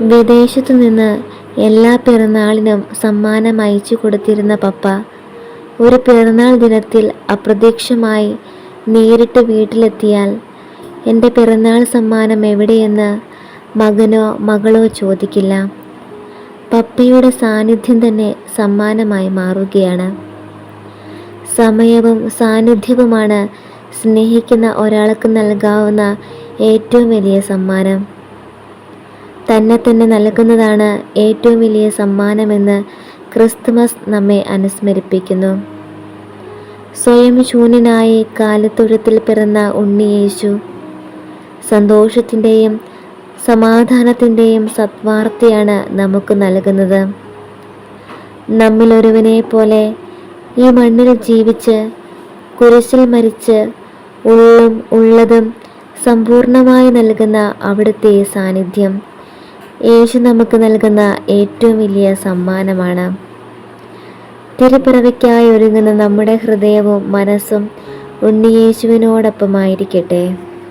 വിദേശത്തു നിന്ന് എല്ലാ പിറന്നാളിനും സമ്മാനം അയച്ചു കൊടുത്തിരുന്ന പപ്പ ഒരു പിറന്നാൾ ദിനത്തിൽ അപ്രത്യക്ഷമായി നേരിട്ട് വീട്ടിലെത്തിയാൽ എന്റെ പിറന്നാൾ സമ്മാനം എവിടെയെന്ന് മകനോ മകളോ ചോദിക്കില്ല. പപ്പയുടെ സാന്നിധ്യം തന്നെ സമ്മാനമായി മാറുകയാണ്. സമയവും സാന്നിധ്യവുമാണ് സ്നേഹിക്കുന്ന ഒരാൾക്ക് നൽകാവുന്ന ഏറ്റവും വലിയ സമ്മാനം. തന്നെ തന്നെ നൽകുന്നതാണ് ഏറ്റവും വലിയ സമ്മാനമെന്ന് ക്രിസ്തുമസ് നമ്മെ അനുസ്മരിപ്പിക്കുന്നു. സ്വയം ശൂന്യനായി കാലത്തൊഴുത്തിൽ പിറന്ന ഉണ്ണിയേശു സന്തോഷത്തിന്റെയും സമാധാനത്തിന്റെയും സത്വാർത്തയാണ് നമുക്ക് നൽകുന്നത്. നമ്മിലൊരുവനെ പോലെ ഈ മണ്ണിൽ ജീവിച്ച് കുരിശിൽ മരിച്ച് ഉള്ളും ഉള്ളതും സമ്പൂർണമായി നൽകുന്ന അവിടുത്തെ സാന്നിധ്യം. യേശു നമുക്ക് നൽകുന്ന ഏറ്റവും വലിയ സമ്മാനമാണ്. തിരുപ്പിറവിക്കായി ഒരുങ്ങുന്ന നമ്മുടെ ഹൃദയവും മനസ്സും ഉണ്ണിയേശുവിനോടൊപ്പമായിരിക്കട്ടെ